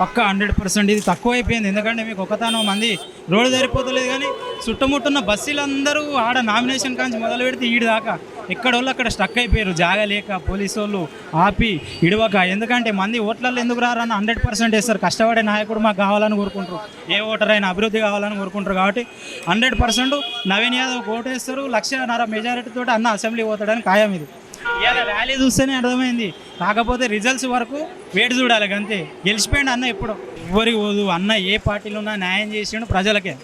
పక్క hundred percent. ఇది తక్కువ అయిపోయింది ఎందుకంటే మీకు ఒకతానో మంది రోడ్డు సరిపోతలేదు కానీ చుట్టుముట్టున్న బస్సులందరూ ఆడ నామినేషన్ కాంచి మొదలు పెడితే ఈడు దాకా ఎక్కడ వాళ్ళు అక్కడ స్టక్ అయిపోయారు. జాగా లేక పోలీసు వాళ్ళు ఆపి ఇడవక. ఎందుకంటే మంది ఓట్లలో ఎందుకు రారని హండ్రెడ్ పర్సెంట్ వేస్తారు. కష్టపడే నాయకుడు మాకు కావాలని కోరుకుంటారు. ఏ ఓటర్ అయినా అభివృద్ధి కావాలని కోరుకుంటారు కాబట్టి హండ్రెడ్ పర్సెంట్ నవీన్ యాదవ్ ఓటేస్తారు. లక్షన్నర మెజారిటీ తోటి అన్న అసెంబ్లీ పోతాడని ఖాయం ఇది. ఇవాళ ర్యాలీ చూస్తేనే అర్థమైంది. కాకపోతే రిజల్ట్స్ వరకు వేడి చూడాలి అంతే గెలిచిపోయాడు అన్న ఎప్పుడు. ఎవరికి పోదు. అన్న ఏ పార్టీలో ఉన్నా న్యాయం చేసిండు ప్రజలకే.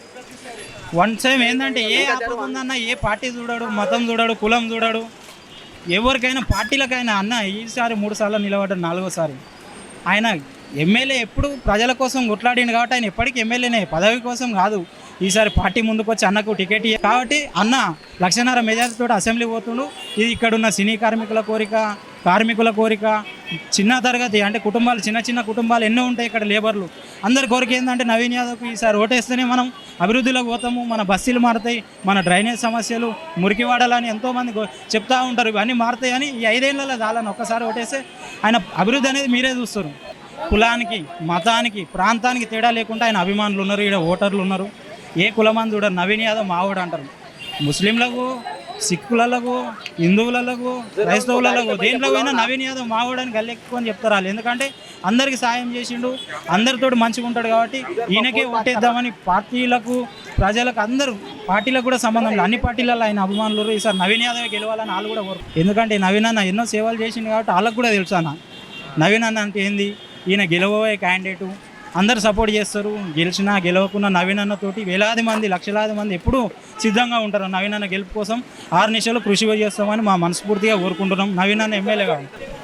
వన్ టైం ఏంటంటే ఏ ఆపద ఉందన్న ఏ పార్టీ చూడడు మతం చూడడు కులం చూడడు. ఎవరికైనా పార్టీలకైనా అన్న ఈసారి మూడు సార్లు నిలబడ్డాడు నాలుగోసారి. ఆయన ఎమ్మెల్యే ఎప్పుడు ప్రజల కోసం కొట్లాడిండు కాబట్టి ఆయన ఎప్పటికీ ఎమ్మెల్యేనే పదవి కోసం కాదు. ఈసారి పార్టీ ముందుకు వచ్చి అన్నకు టికెట్ కాబట్టి అన్న లక్షన్నర మెజార్టీతో అసెంబ్లీ పోతుండు. ఇది ఇక్కడ ఉన్న సినీ కార్మికుల కోరిక కార్మికుల కోరిక చిన్న తరగతి అంటే కుటుంబాలు చిన్న చిన్న కుటుంబాలు ఎన్నో ఉంటాయి ఇక్కడ లేబర్లు. అందరి కోరిక ఏంటంటే నవీన్ యాదవ్కి ఈసారి ఓటేస్తేనే మనం అభివృద్ధిలోకి పోతాము మన బస్సులు మారుతాయి మన డ్రైనేజ్ సమస్యలు మురికివాడాలని ఎంతోమంది చెప్తా ఉంటారు. ఇవన్నీ మారుతాయి అని ఈ ఐదేళ్ళలో చాలని ఒక్కసారి ఓటేస్తే ఆయన అభివృద్ధి అనేది మీరే చూస్తారు. కులానికి మతానికి ప్రాంతానికి తేడా లేకుండా ఆయన అభిమానులు ఉన్నారు ఇక్కడ ఓటర్లు ఉన్నారు. ఏ కులమని చూడరు నవీన్ యాదవ్ మావోడు అంటారు. ముస్లింలకు సిక్కులకు హిందువులకు క్రైస్తవులకు దేంట్లో పోయినా నవీన్ యాదవ్ మావోడు అని గల్లెక్కుని చెప్తారు వాళ్ళు. ఎందుకంటే అందరికి సాయం చేసిండు అందరితో మంచిగా ఉంటాడు కాబట్టి ఈయనకే ఓటేద్దామని పార్టీలకు ప్రజలకు అందరూ పార్టీలకు కూడా సంబంధం లేదు. అన్ని పార్టీలలో ఆయన అభిమానులు ఈసారి నవీన్ యాదవ్ గెలవాలని వాళ్ళు కూడా కోరు. ఎందుకంటే నవీన్ అన్న ఎన్నో సేవలు చేసిండు కాబట్టి వాళ్ళకు కూడా తెలుసు అన్న. నవీన్ అన్న అంటే ఏంది? ఈయన గెలవబోయే క్యాండిడేటు అందరు సపోర్ట్ చేస్తారు. గెలిచినా గెలవకున్నా నవీనన్న తోటి వేలాది మంది లక్షలాది మంది ఎప్పుడూ సిద్ధంగా ఉంటారు. నవీనన్న గెలుపు కోసం ఆరు నిమిషాలు కృషి చేస్తామని మా మనస్ఫూర్తిగా కోరుకుంటున్నాం. నవీనన్న అన్న ఎమ్మెల్యే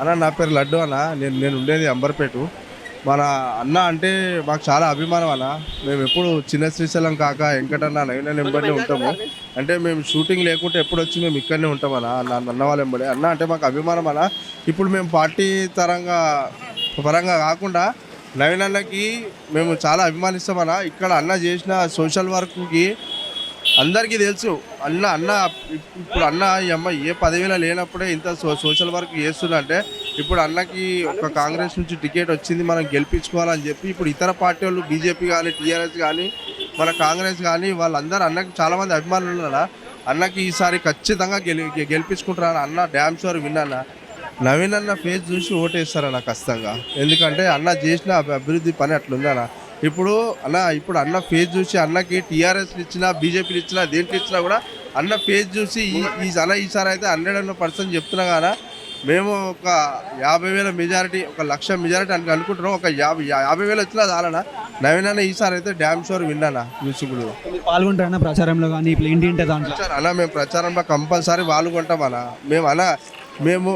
అన్న నా పేరు లడ్డు అన్న. నేను నేను ఉండేది అంబర్పేట. మన అన్న అంటే మాకు చాలా అభిమానం అన్న. మేము ఎప్పుడు చిన్న శ్రీశైలం కాక వెంకటన్న నవీన వెంబడి ఉంటాము. అంటే మేము షూటింగ్ లేకుంటే ఎప్పుడు వచ్చి మేము ఇక్కడనే ఉంటాం అన్న అన్న వాళ్ళ వెంబడే. అన్న అంటే మాకు అభిమానం అన్న. ఇప్పుడు మేము పార్టీ తరంగా పరంగా కాకుండా నవీన్ అన్నకి మేము చాలా అభిమానిస్తాం అన్న ఇక్కడ అన్న చేసిన సోషల్ వర్క్కి అందరికీ తెలుసు. అన్న అన్న ఇప్పుడు అన్న ఈ అమ్మ ఏ పదవిలో లేనప్పుడే ఇంత సో సోషల్ వర్క్ చేస్తుందంటే ఇప్పుడు అన్నకి ఒక కాంగ్రెస్ నుంచి టికెట్ వచ్చింది మనం గెలిపించుకోవాలని చెప్పి ఇప్పుడు ఇతర పార్టీ వాళ్ళు బీజేపీ కానీ టీఆర్ఎస్ కానీ మన కాంగ్రెస్ కానీ వాళ్ళందరూ అన్నకి చాలామంది అభిమానులు ఉన్నారా? అన్నకి ఈసారి ఖచ్చితంగా గెలి గెలిపించుకుంటారా అన్న డ్యామ్ షోర్ విన్నా నవీన్ అన్న ఫేస్ చూసి ఓటేస్తారన్న ఖచ్చితంగా. ఎందుకంటే అన్న చేసిన అభి- అభివృద్ధి పని అట్లుంది అన్న. ఇప్పుడు అన్న ఇప్పుడు అన్న ఫేస్ చూసి అన్నకి టీఆర్ఎస్ ఇచ్చినా బీజేపీలు ఇచ్చినా దేంట్లో ఇచ్చినా కూడా అన్న ఫేస్ చూసి ఈ అన్న ఈసారి అయితే హండ్రెడ్ హండ్రెడ్ పర్సెంట్ చెప్తున్నా కదా మేము ఒక యాభై వేల మెజారిటీ ఒక లక్ష మెజారిటీ అని అనుకుంటున్నాం. ఒక యాభై యాభై వేలు వచ్చినా చాలనా నవీన్ అన్న ఈసారి అయితే డ్యామ్ షోర్ విన్నానా మ్యూజిక్లో మీరు పాల్గొంటారన్న ప్రచారంలో కానీ ఇప్పుడు ఏంటి అంటే దాంట్లో? సార్ అన్న మేము ప్రచారంలో కంపల్సరీ పాల్గొంటాం అన్న. మేము అన్న మేము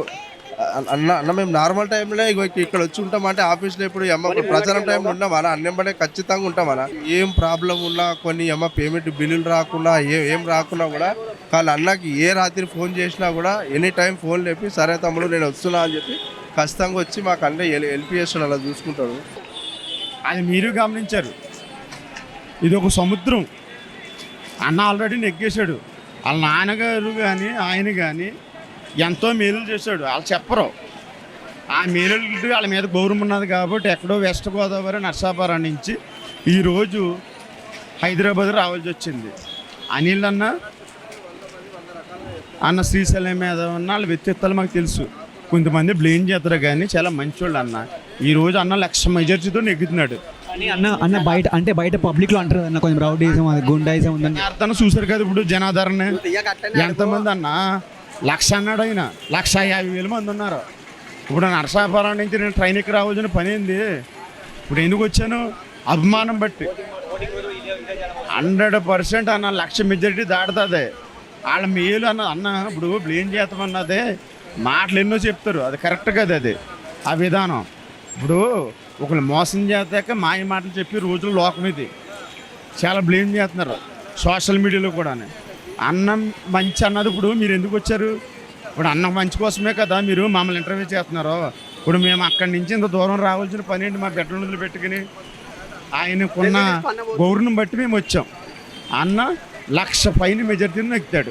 అన్న అన్న మేము నార్మల్ టైంలో ఇక్కడ వచ్చి ఉంటాం అంటే ఆఫీస్లో ఇప్పుడు అమ్మ ఇప్పుడు ప్రచారం టైంలో ఉన్నాం అన్న అన్నెంబడే ఖచ్చితంగా ఉంటాం అన్న. ఏం ప్రాబ్లం ఉన్నా కొన్ని అమ్మ పేమెంట్ బిల్లులు రాకుండా ఏ ఏం రాకున్నా కూడా కానీ అన్నకి ఏ రాత్రి ఫోన్ చేసినా కూడా ఎనీ టైం ఫోన్ లేపి సరే తమ్ముడు నేను వస్తున్నా అని చెప్పి ఖచ్చితంగా వచ్చి మాకు అంటే హెల్ప్ చేస్తాడు అలా చూసుకుంటాడు అది మీరు గమనించారు. ఇది ఒక సముద్రం. అన్న ఆల్రెడీ నెగ్గేశాడు. వాళ్ళ నాన్నగారు కానీ ఆయన కానీ ఎంతో మేలులు చేశాడు. వాళ్ళు చెప్పరు. ఆ మేలులు వాళ్ళ మీద గౌరవం ఉన్నది కాబట్టి ఎక్కడో వెస్ట్ గోదావరి నర్సాపురం నుంచి ఈరోజు హైదరాబాద్ రావాల్సి వచ్చింది. అనిల్ అన్న అన్న శ్రీశైలం మీద ఉన్న వాళ్ళ వ్యక్తిత్వాలు మాకు తెలుసు. కొంతమంది బ్లేమ్ చేస్తారు కానీ చాలా మంచోళ్ళు అన్న. ఈరోజు అన్న లక్ష మెజార్టీతో నెగ్గుతున్నాడు. కానీ అన్న అన్న బయట అంటే బయట పబ్లిక్లో అంటారు అన్న కొంచెం రౌడీజం అది గుండాయిజం ఉందని. అర్థం చూసారు కదా ఇప్పుడు జనాదరణ. ఎంతమంది అన్న లక్ష అన్నాడు ఆయన. లక్ష యాభై వేల మంది ఉన్నారు. ఇప్పుడు నరసాపురం నుంచి నేను ట్రైన్కి రావాల్సిన పని ఏంది? ఇప్పుడు ఎందుకు వచ్చాను? అభిమానం బట్టి. హండ్రెడ్ పర్సెంట్ అన్న లక్ష మెజారిటీ దాటుతుంది. వాళ్ళ మేలు అన్న అన్న ఇప్పుడు ఏం చేస్తామన్నది మాటలు ఎన్నో చెప్తారు. అది కరెక్ట్ కదా అది. ఆ విధానం. ఇప్పుడు ఒకళ్ళు మోసం చేస్తాక మాయ మాటలు చెప్పి రోజులు లోకం ఇది. చాలా బ్లేమ్ చేస్తున్నారు. సోషల్ మీడియాలో కూడా అన్నం మంచి అన్నది ఇప్పుడు మీరు ఎందుకు వచ్చారు? ఇప్పుడు అన్నం మంచి కోసమే కదా మీరు మమ్మల్ని ఇంటర్వ్యూ చేస్తున్నారు. ఇప్పుడు మేము అక్కడి నుంచి ఇంత దూరం రావాల్సిన పని ఏంటి? మా బెడ్రూమ్లు పెట్టుకుని ఆయనకున్న గౌరవం బట్టి మేము వచ్చాం. అన్న లక్ష పైన మెజార్టీని ఎక్కుతాడు